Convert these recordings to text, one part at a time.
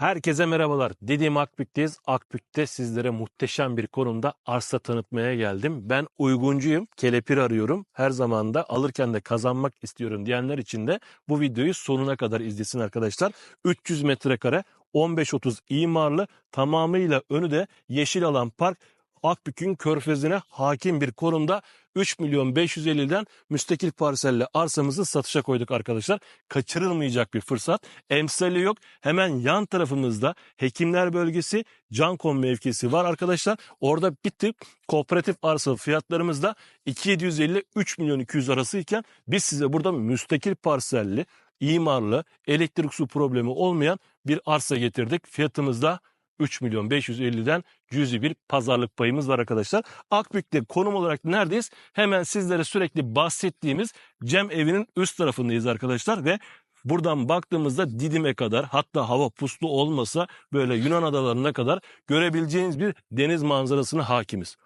Herkese merhabalar. Dediğim Akbük'teyiz. Akbük'te sizlere muhteşem bir konumda arsa tanıtmaya geldim. Ben uyguncuyum. Kelepir arıyorum. Her zaman da alırken de kazanmak istiyorum diyenler için de bu videoyu sonuna kadar izlesin arkadaşlar. 300 metrekare 15-30 imarlı tamamıyla önü de yeşil alan park Akbük'ün körfezine hakim bir konumda 3 milyon 550'den müstakil parselle arsamızı satışa koyduk arkadaşlar. Kaçırılmayacak bir fırsat. Emsali yok. Hemen yan tarafımızda Hekimler Bölgesi Cankon mevkisi var arkadaşlar. Orada bir tık kooperatif arsa fiyatlarımız da 2750 3 milyon 200 arasıyken biz size burada müstakil parselli, imarlı, elektrik su problemi olmayan bir arsa getirdik. Fiyatımız da 3 milyon 550'den cüzi bir pazarlık payımız var arkadaşlar. Akbük'te konum olarak neredeyiz? Hemen sizlere sürekli bahsettiğimiz Cem evinin üst tarafındayız arkadaşlar ve Buradan baktığımızda Didim'e kadar hatta hava puslu olmasa böyle Yunan adalarına kadar görebileceğiniz bir deniz manzarasına hakimiz.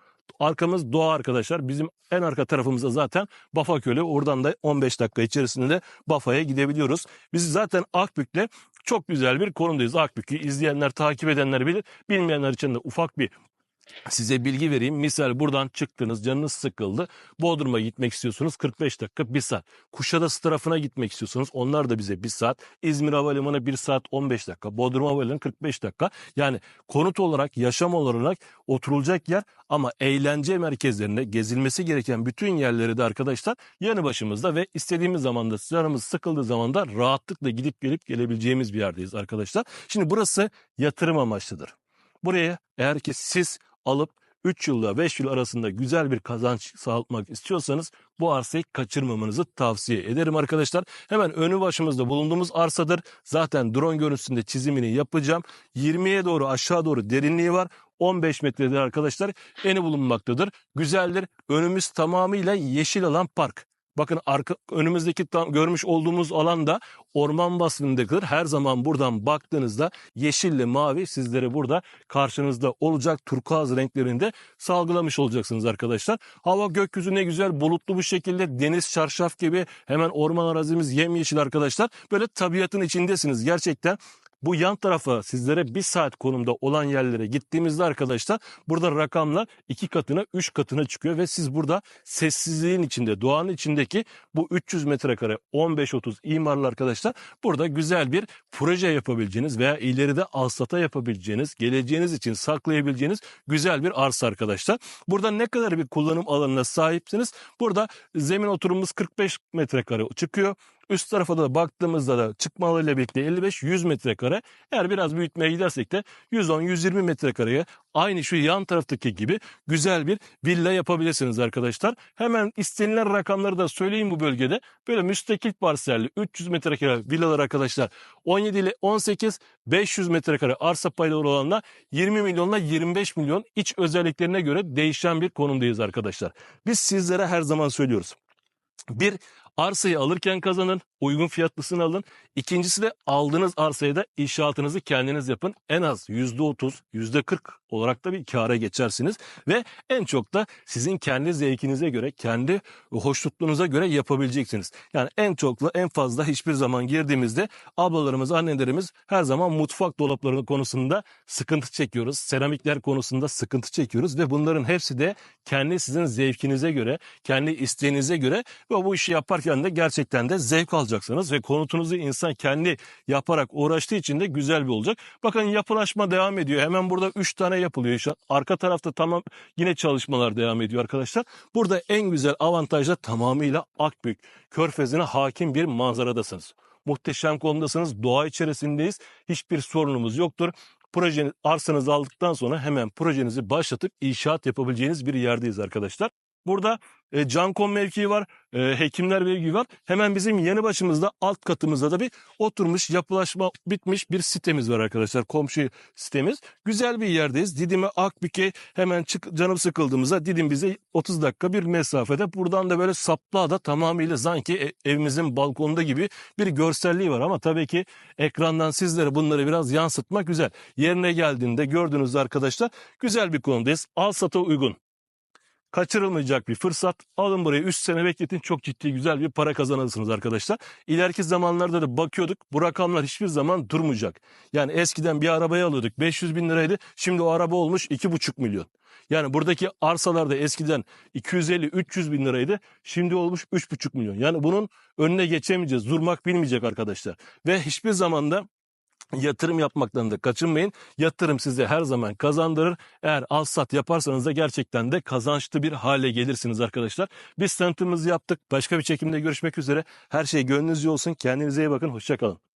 Arkamız doğa arkadaşlar. Bizim en arka tarafımızda zaten Bafa Kölü. Oradan da 15 dakika içerisinde de Bafa'ya gidebiliyoruz. Biz zaten Akbük'le çok güzel bir konumdayız. Akbük'ü izleyenler, takip edenler bilir. Bilmeyenler için de ufak bir Size bilgi vereyim. Misal buradan çıktınız, canınız sıkıldı. Bodrum'a gitmek istiyorsunuz 45 dakika 1 saat. Kuşadası tarafına gitmek istiyorsunuz. Onlar da bize 1 saat. İzmir Havalimanı 1 saat 15 dakika. Bodrum Havalimanı 45 dakika. Yani konut olarak, yaşam olarak oturulacak yer ama eğlence merkezlerinde gezilmesi gereken bütün yerleri de arkadaşlar yanı başımızda ve istediğimiz zaman da canımız sıkıldığı zaman da rahatlıkla gidip gelip gelebileceğimiz bir yerdeyiz arkadaşlar. Şimdi burası yatırım amaçlıdır. Buraya eğer ki siz alıp 3 yılla 5 yıl arasında güzel bir kazanç sağlamak istiyorsanız bu arsayı kaçırmamanızı tavsiye ederim arkadaşlar. Hemen önü başımızda bulunduğumuz arsadır. Zaten drone görüntüsünde çizimini yapacağım. 20'ye doğru aşağı doğru derinliği var. 15 metredir arkadaşlar. Eni bulunmaktadır. Güzeldir. Önümüz tamamıyla yeşil alan park. Bakın arka, önümüzdeki tam görmüş olduğumuz alanda orman basınındadır. Her zaman buradan baktığınızda yeşille mavi sizlere burada karşınızda olacak turkuaz renklerinde salgılamış olacaksınız arkadaşlar. Hava gökyüzü ne güzel bulutlu bu şekilde deniz çarşaf gibi hemen orman arazimiz yemyeşil arkadaşlar. Böyle tabiatın içindesiniz gerçekten. Bu yan tarafa sizlere bir saat konumda olan yerlere gittiğimizde arkadaşlar burada rakamlar iki katına üç katına çıkıyor ve siz burada sessizliğin içinde doğanın içindeki bu 300 metrekare 15-30 imarlı arkadaşlar burada güzel bir proje yapabileceğiniz veya ileride alsata yapabileceğiniz geleceğiniz için saklayabileceğiniz güzel bir arsa arkadaşlar. Burada ne kadar bir kullanım alanına sahipsiniz? Burada zemin oturumumuz 45 metrekare çıkıyor. Üst tarafa da baktığımızda da çıkmalarıyla birlikte 55-100 metrekare. Eğer biraz büyütmeye gidersek de 110-120 metrekareye aynı şu yan taraftaki gibi güzel bir villa yapabilirsiniz arkadaşlar. Hemen istenilen rakamları da söyleyeyim bu bölgede. Böyle müstakil parselli 300 metrekare villalar arkadaşlar 17 ile 18 500 metrekare arsa payları olanla 20 milyonla 25 milyon iç özelliklerine göre değişen bir konumdayız arkadaşlar. Biz sizlere her zaman söylüyoruz. Bir, arsayı alırken kazanın, uygun fiyatlısını alın. İkincisi de aldığınız arsaya da inşaatınızı kendiniz yapın. En az %30, %40 olarak da bir kâra geçersiniz. Ve en çok da sizin kendi zevkinize göre, kendi hoşnutluğunuza göre yapabileceksiniz. Yani en çokla en fazla hiçbir zaman girdiğimizde ablalarımız, annelerimiz her zaman mutfak dolapları konusunda sıkıntı çekiyoruz. Seramikler konusunda sıkıntı çekiyoruz ve bunların hepsi de kendi sizin zevkinize göre, kendi isteğinize göre ve bu işi yaparken de gerçekten de zevk alacaksınız ve konutunuzu insan kendi yaparak uğraştığı için de güzel bir olacak. Bakın yapılaşma devam ediyor. Hemen burada 3 tane yapılıyor. An arka tarafta tamam yine çalışmalar devam ediyor arkadaşlar. Burada en güzel avantaj da tamamıyla Akbük Körfezi'ne hakim bir manzaradasınız. Muhteşem konumdasınız. Doğa içerisindeyiz. Hiçbir sorunumuz yoktur projeniz arsanızı aldıktan sonra hemen projenizi başlatıp inşaat yapabileceğiniz bir yerdeyiz arkadaşlar. Burada e, Cankon mevkii var, e, hekimler mevkii var. Hemen bizim yanı başımızda alt katımızda da bir oturmuş yapılaşma bitmiş bir sitemiz var arkadaşlar. Komşu sitemiz. Güzel bir yerdeyiz. Didim'e Akbük'e hemen çık, canım sıkıldığımızda Didim bize 30 dakika bir mesafede. Buradan da böyle Saplıada tamamıyla sanki e, evimizin balkonunda gibi bir görselliği var. Ama tabii ki ekrandan sizlere bunları biraz yansıtmak güzel. Yerine geldiğinde gördüğünüz arkadaşlar güzel bir konudayız. Al sata uygun Kaçırılmayacak bir fırsat. Alın burayı 3 sene bekletin çok ciddi güzel bir para kazanırsınız arkadaşlar. İleriki zamanlarda da bakıyorduk bu rakamlar hiçbir zaman durmayacak. Yani eskiden bir arabayı alıyorduk 500 bin liraydı. Şimdi o araba olmuş 2,5 milyon. Yani buradaki arsalarda eskiden 250-300 bin liraydı. Şimdi olmuş 3,5 milyon. Yani bunun önüne geçemeyeceğiz. Durmak bilmeyecek arkadaşlar. Ve hiçbir zamanda yatırım yapmaktan da kaçınmayın. Yatırım size her zaman kazandırır. Eğer al sat yaparsanız da gerçekten de kazançlı bir hale gelirsiniz arkadaşlar. Biz tanıtımımızı yaptık. Başka bir çekimde görüşmek üzere. Her şey gönlünüzce olsun. Kendinize iyi bakın. Hoşçakalın.